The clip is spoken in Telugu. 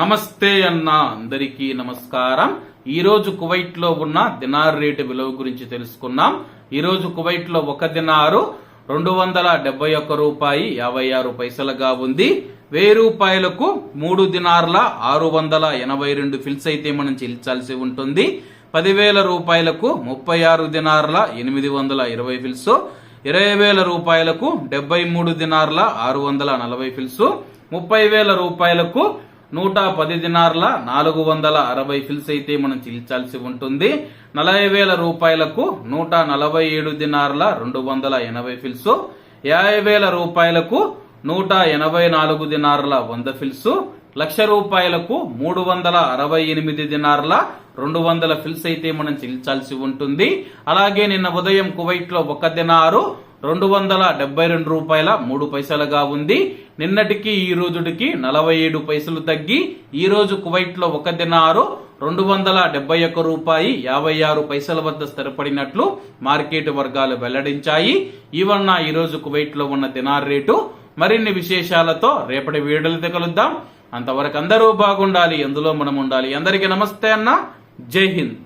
నమస్తే అన్న అందరికీ నమస్కారం. ఈరోజు కువైట్లో కువైట్లో ఉన్న దినార్ రేటు విలువ గురించి తెలుసుకున్నాం ఈరోజు కువైట్లో కువైట్లో ఒక దినారు రెండు వందల డెబ్బై ఒక్క రూపాయి యాభై ఆరు పైసలుగా ఉంది. వెయ్యి రూపాయలకు మూడు దినార్ల ఆరు వందల ఎనభై రెండు ఫిల్స్ అయితే మనం చెల్లించాల్సి ఉంటుంది. పదివేల రూపాయలకు ముప్పై ఆరు దినార్ల ఎనిమిది వందల ఇరవై ఫిల్స్. ఇరవై వేల రూపాయలకు డెబ్బై మూడు దినార్ల ఆరు వందల నలభై ఫిల్స్. ముప్పై వేల రూపాయలకు నూట పది దినార్ల నాలుగు వందల అరవై ఫిల్స్ అయితే మనం చెల్లించాల్సి ఉంటుంది. నలభై వేల రూపాయలకు నూట నలభై ఏడు దినార్ల రెండు వందల ఎనభై ఫిల్స్. యాభై వేల రూపాయలకు నూట ఎనభై నాలుగు దినార్ల వంద ఫిల్స్. లక్ష రూపాయలకు మూడు వందల అరవై ఎనిమిది దినార్ల రెండు వందల ఫిల్స్ అయితే మనం చెల్లించాల్సి ఉంటుంది. అలాగే నిన్న ఉదయం కువైట్లో ఒక దినారు రెండు వందల డెబ్బై రెండు రూపాయల మూడు పైసలుగా ఉంది. నిన్నటికి ఈ రోజుటికి నలభై ఏడు పైసలు తగ్గి ఈ రోజు కువైట్లో ఒక దినారు రెండు వందల డెబ్బై ఒక్క రూపాయి యాభై ఆరు పైసల వద్ద స్థిరపడినట్లు మార్కెట్ వర్గాలు వెల్లడించాయి. ఈవన్న ఈ రోజు కువైట్లో ఉన్న దినార్ రేటు. మరిన్ని విశేషాలతో రేపటి వీడియోలతో కలుద్దాం. అంతవరకు అందరూ బాగుండాలి. ఎందులో మనం ఉండాలి అందరికీ నమస్తే అన్న. జై హింద్.